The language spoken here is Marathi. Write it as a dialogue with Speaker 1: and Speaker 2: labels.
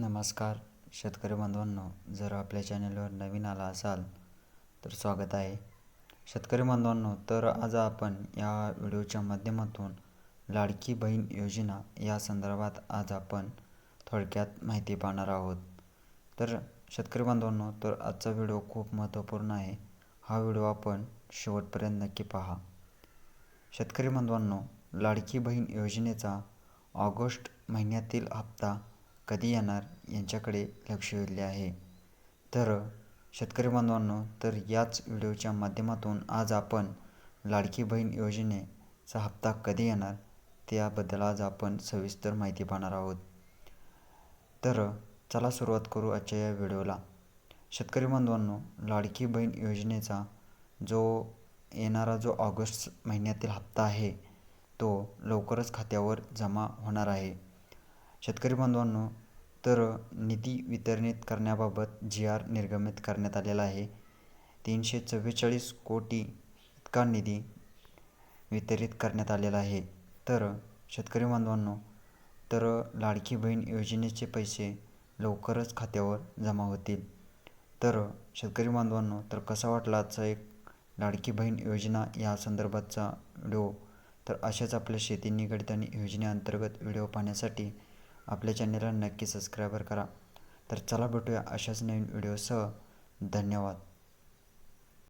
Speaker 1: नमस्कार शेतकरी बांधवांनो जर आपल्या चॅनलवर नवीन आला असाल तर स्वागत आहे. शेतकरी बांधवांनो तर आज आपण या व्हिडिओच्या माध्यमातून लाडकी बहीण योजना या संदर्भात आज आपण थोडक्यात माहिती पाहणार आहोत. तर शेतकरी बांधवांनो तर आजचा व्हिडिओ खूप महत्त्वपूर्ण आहे. हा व्हिडिओ आपण शेवटपर्यंत नक्की पहा. शेतकरी बांधवांनो लाडकी बहीण योजनेचा ऑगस्ट महिन्यातील हप्ता कधी येणार यांच्याकडे लक्ष वेधले आहे. तर शेतकरी बांधवांनो तर याच व्हिडिओच्या माध्यमातून आज आपण लाडकी बहीण योजनेचा हप्ता कधी येणार त्याबद्दल आज आपण सविस्तर माहिती पाहणार आहोत. तर चला सुरुवात करू आजच्या या व्हिडिओला. शेतकरी बांधवांनो लाडकी बहीण योजनेचा जो येणारा जो ऑगस्ट महिन्यातील हप्ता आहे तो लवकरच खात्यावर जमा होणार आहे. शेतकरी बांधवांनो तर निधी वितरणित करण्याबाबत जी आर निर्गमित करण्यात आलेला आहे. तीनशे चव्वेचाळीस कोटी इतका निधी वितरित करण्यात आलेला आहे. तर शेतकरी बांधवांनो तर लाडकी बहीण योजनेचे पैसे लवकरच खात्यावर जमा होतील. तर शेतकरी बांधवांनो तर कसा वाटला आजचा एक लाडकी बहीण योजना? या संदर्भातचा व्हिडिओ. तर अशाच आपल्या शेती निगडित आणि योजनेअंतर्गत व्हिडिओ पाहण्यासाठी आपल्या चॅनेलला नक्की सबस्क्रायबर करा. तर चला भेटूया अशाच नवीन व्हिडिओसह धन्यवाद.